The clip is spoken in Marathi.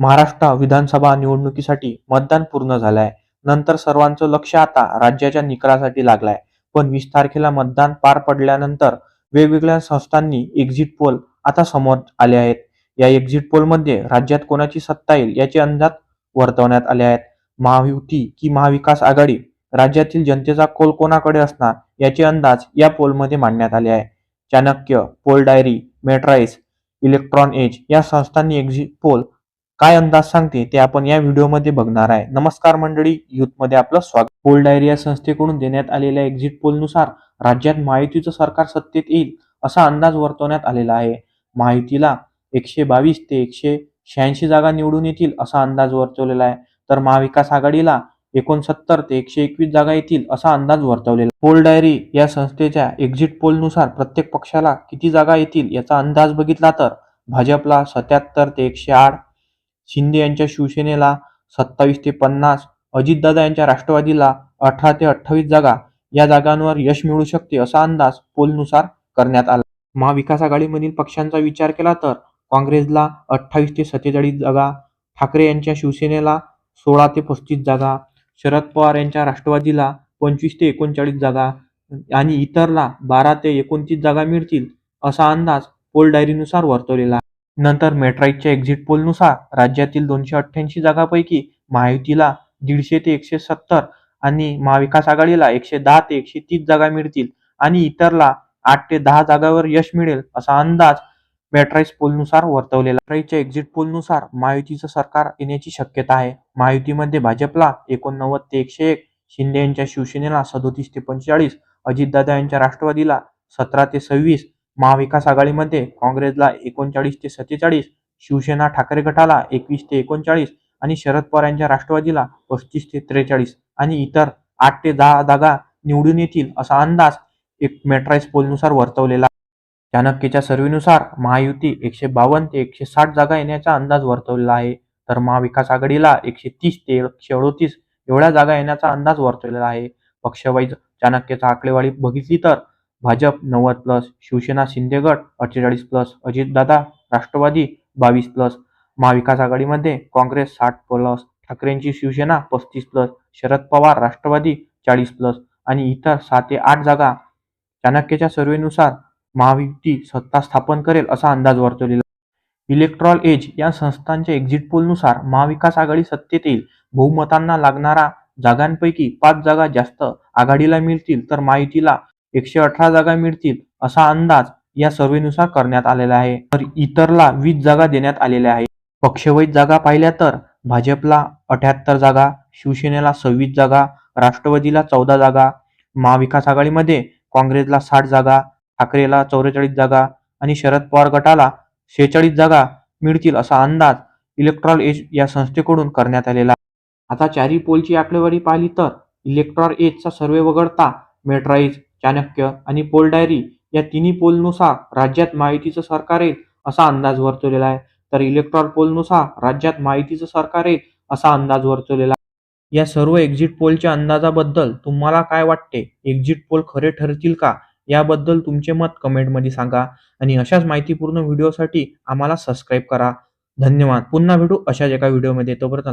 महाराष्ट्र विधानसभा निवडणुकीसाठी मतदान पूर्ण झालंय. नंतर सर्वांचं लक्ष आता राज्याच्या निकालासाठी लागलाय. पण वीस तारखेला मतदान पार पडल्यानंतर वेगवेगळ्या संस्थांनी एक्झिट पोल आता समोर आले आहेत. या एक्झिट पोलमध्ये राज्यात कोणाची सत्ता येईल याचे अंदाज वर्तवण्यात आले आहेत. महायुती की महाविकास आघाडी राज्यातील जनतेचा कोल कोणाकडे असणार याचे अंदाज या पोलमध्ये मांडण्यात आले आहे. Chanakya Poll Diary Matrize Electoral Edge या संस्थांनी एक्झिट पोल काय अंदाज सांगते ते आपण या व्हिडिओमध्ये बघणार आहे. नमस्कार मंडळी मध्ये आपलं स्वागत. पोल डायरी या संस्थेकडून देण्यात आलेल्या एक्झिट पोलनुसार राज्यात महायुतीचं सरकार सत्तेत येईल असा अंदाज वर्तवण्यात आलेला आहे. महायुतीला एकशे बावीस ते एकशे शहाऐंशी जागा निवडून येतील असा अंदाज वर्तवलेला आहे. तर महाविकास आघाडीला एकोणसत्तर ते एकशे एकवीस जागा येतील असा अंदाज वर्तवलेला पोल डायरी या संस्थेच्या एक्झिट पोलनुसार प्रत्येक पक्षाला किती जागा येतील याचा अंदाज बघितला तर भाजपला सत्याहत्तर ते एकशे आठ शिंदे यांच्या शिवसेनेला सत्तावीस ते पन्नास अजितदादा यांच्या राष्ट्रवादीला अठरा ते अठ्ठावीस जागा या जागांवर यश मिळू शकते असा अंदाज पोलनुसार करण्यात आला. महाविकास आघाडीमधील पक्षांचा विचार केला तर काँग्रेसला अठ्ठावीस ते सत्तेचाळीस जागा ठाकरे यांच्या शिवसेनेला सोळा ते पस्तीस जागा शरद पवार यांच्या राष्ट्रवादीला पंचवीस ते एकोणचाळीस जागा आणि इतरला बारा ते एकोणतीस जागा मिळतील असा अंदाज पोल डायरीनुसार वर्तवलेला नंतर मेट्राईटच्या एक्झिट पोलनुसार राज्यातील दोनशे अठ्ठ्याऐंशी जागापैकी महायुतीला दीडशे ते एकशे सत्तर आणि महाविकास आघाडीला एकशे दहा ते एकशे तीस जागा मिळतील आणि इतरला आठ ते दहा जागावर यश मिळेल असा अंदाज मेट्राईस पोलनुसार वर्तवलेला मेट्राईसच्या एक्झिट पोलनुसार महायुतीचं सरकार येण्याची शक्यता आहे. महायुतीमध्ये भाजपला एकोणनव्वद ते एकशे एक शिंदे यांच्या शिवसेनेला सदोतीस ते पंचेचाळीस अजितदादा यांच्या राष्ट्रवादीला सतरा ते सव्वीस महाविकास आघाडीमध्ये काँग्रेसला एकोणचाळीस ते सत्तेचाळीस शिवसेना ठाकरे गटाला एकवीस ते एकोणचाळीस आणि शरद पवार यांच्या राष्ट्रवादीला पस्तीस ते त्रेचाळीस आणि इतर आठ ते दहा जागा निवडून येतील असा अंदाज एक मेट्राईस पोलनुसार वर्तवलेला आहे. चाणक्यच्या सर्व्हेनुसार महायुती एकशे बावन्न ते एकशे साठ जागा येण्याचा अंदाज वर्तवलेला आहे तर महाविकास आघाडीला एकशे तीस ते एकशे अडोतीस एवढ्या जागा येण्याचा अंदाज वर्तवलेला आहे पक्षवाईज चाणक्याचा आकडेवारी बघितली तर भाजप नव्वद प्लस शिवसेना शिंदे गट अठ्ठेचाळीस प्लस अजितदादा राष्ट्रवादी बावीस प्लस महाविकास आघाडीमध्ये काँग्रेस साठ प्लस ठाकरेंची शिवसेना पस्तीस प्लस शरद पवार राष्ट्रवादी चाळीस प्लस आणि इतर सात ते आठ जागा चाणक्याच्या सर्वेनुसार महायुती सत्ता स्थापन करेल असा अंदाज वर्तवलेला इलेक्ट्रॉल एज या संस्थांच्या एक्झिट पोलनुसार महाविकास आघाडी सत्तेत येईल बहुमतांना लागणारा जागांपैकी पाच जागा जास्त आघाडीला मिळतील तर महायुतीला एकशे अठरा जागा मिळतील असा अंदाज या सर्व्हेनुसार करण्यात आलेला आहे. तर इतरला वीस जागा देण्यात आलेल्या आहे पक्षवैध जागा पाहिल्या तर भाजपला अठ्याहत्तर जागा शिवसेनेला सव्वीस जागा राष्ट्रवादीला चौदा जागा महाविकास आघाडीमध्ये काँग्रेसला साठ जागा ठाकरेला चौवेचाळीस जागा आणि शरद पवार गटाला शेहेचाळीस जागा मिळतील असा अंदाज इलेक्ट्रॉल एज या संस्थेकडून करण्यात आलेला आहे. आता चारी पोलची आकडेवारी पाहिली तर इलेक्ट्रॉल एजचा सर्वे वगळता मेट्राईज चाणक्य आणि पोल डायरी या तिन्ही पोलनुसार राज्यात महायुतीचं सरकार येईल असा अंदाज वर्तवलेला आहे. तर इलेक्ट्रॉल पोलनुसार राज्यात महायुतीचं सरकार येईल असा अंदाज वर्तवलेला आहे. या सर्व एक्झिट पोलच्या अंदाजाबद्दल तुम्हाला काय वाटते? एक्झिट पोल खरे ठरतील का? याबद्दल तुमचे मत कमेंटमध्ये सांगा. आणि अशाच माहितीपूर्ण व्हिडिओसाठी आम्हाला सबस्क्राईब करा. धन्यवाद. पुन्हा भेटू अशाच एका व्हिडिओमध्ये. तोपर्यंत